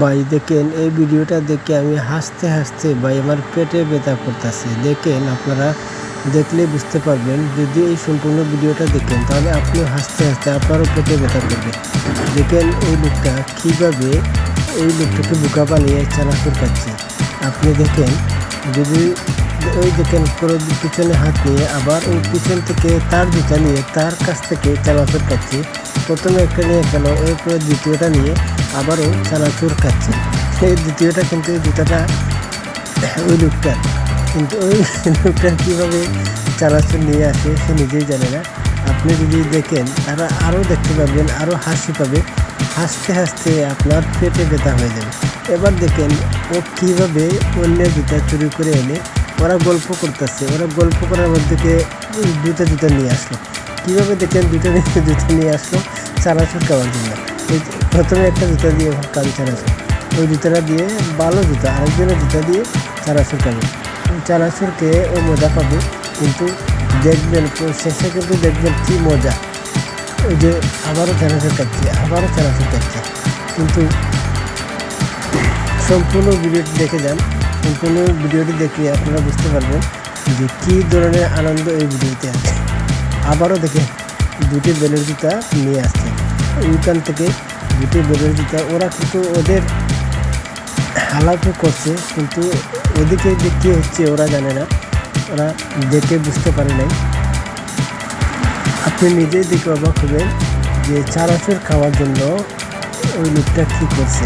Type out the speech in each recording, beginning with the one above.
ভাই, দেখেন, এই ভিডিওটা দেখে আমি হাসতে হাসতে ভাই আমার পেটে ব্যথা করতেছে। দেখেন, আপনারা দেখলে বুঝতে পারবেন, যদি এই সম্পূর্ণ ভিডিওটা দেখেন, তাহলে আপনি হাসতে হাসতে আপনারও পেটে ব্যথা করবেন দেখেন, এই লোকটা কীভাবে এই লোকটাকে বোকা বানিয়ে চানাচুর খাচ্ছে আপনি দেখেন, যদি ওই দেখেন পুরো পিছনে হাত নিয়ে আবার ওই পিছন থেকে তার জুতা নিয়ে তার কাছ থেকে চানাচুর খাচ্ছে প্রথমে একটা নিয়ে গেল, এরপরে দ্বিতীয়টা নিয়ে আবার আবারও চানাচুর খাচ্ছে এই দ্বিতীয়টা কিন্তু এই জুতাটা ওই লোকটার কিন্তু ওই লোকটার কীভাবে চানাচুর নিয়ে আসে সে নিজেই জানে না। আপনি যদি দেখেন, তারা আরও দেখতে পাবেন, আরও হাসি পাবে। হাসতে হাসতে আপনার পেটে ব্যথা হয়ে যাবে। এবার দেখেন ও কীভাবে অন্যের জুতা চুরি করে এনে ওরা গল্প করতেছে, ওরা গল্প করার মধ্যে দুটো জুতা নিয়ে আসলো। কীভাবে দেখেন দুটো জুতো নিয়ে আসলো চানাচুর খাওয়ার জন্য। প্রথমে একটা জুতা দিয়ে কান চানাচুর ওই জুতোটা দিয়ে ভালো জুতা, আরেকজনের জুতা দিয়ে চানাচুর খাবে চানাচুরকে ও মজা পাবে, কিন্তু দেখবেন শেষে কিন্তু দেখবেন কী মজা। ওই যে আবারও চানাচুর খাচ্ছে আবারও চানাচুর খাচ্ছে কিন্তু সম্পূর্ণ ভিডিওটি দেখে যান। সম্পূর্ণ ভিডিওটি দেখলে আপনারা বুঝতে পারবেন যে কী ধরনের আনন্দ এই ভিডিওতে আছে। আবারও দেখে দুটি বেলের জুতা নিয়ে আসছে। ওইখান থেকে দুটি বেলের জুতা ওরা কিন্তু ওদের হালাতও করছে, কিন্তু ওদিকে যে কী হচ্ছে ওরা জানে না। ওরা দেখে বুঝতে পারে নাই। আপনি নিজেই দেখে অবাক হবেন যে চানাচুর খাওয়ার জন্য ওই লোকটা কী করছে।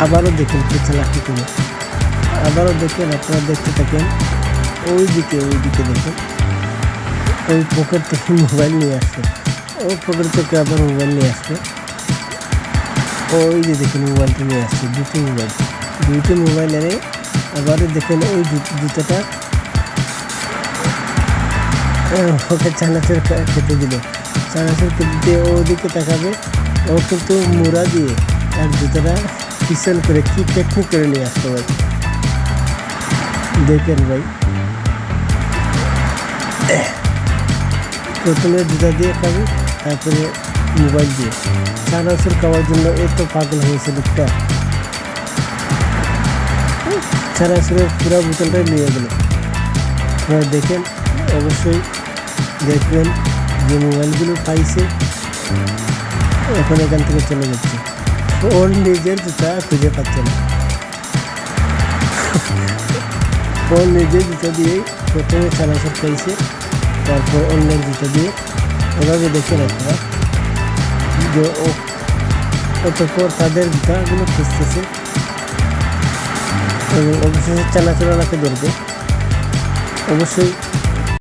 আবারও দেখেন চালাকি করে। আবারও দেখেন, আপনারা দেখতে থাকেন, ওই দিকে ওই দিকে দেখেন। ওই পকেট থেকে মোবাইল নিয়ে আসবে ওই পকেট থেকে আবার মোবাইল নিয়ে আসবে ওই যে দেখেন মোবাইলটা নিয়ে আসছে, দুটো মোবাইল দুটো মোবাইল এনে আবারও দেখেন, ওই জুতোটা ওকে খা- খেতে দিল। খেতে দিয়ে ওদিকে তাকাবে ও কিন্তু মুড়া দিয়ে আর জুতোটা পিছন করে কি টেকনিক করে নিয়ে আসতে ভাই দেখেন ভাই। প্রথমে জুতা দিয়ে খাবে, তারপরে মোবাইল দিয়ে। চানাচুর খাওয়ার জন্য এত পাগল হয়েছে লোকটা। চানাচুরের পুরো বোতলটাই নিয়ে গেল। আপনারা দেখেন, অবশ্যই দেখবেন। যে মোবাইলগুলো পাইছে, এখন এখান থেকে চলে যাচ্ছে। ওর নিজের জুতা খুঁজে পাচ্ছে না। ওর নিজের জুতা দিয়েই প্রথমে চানাচুর পাইছে, তারপর অন্যের জুতা দিয়ে এভাবে দেখে আপনারা যে ও, অতঃপর তাদের জুতাগুলো খুঁজতেছে। অবশেষে চানাচুরালাকে ধরবে। অবশ্যই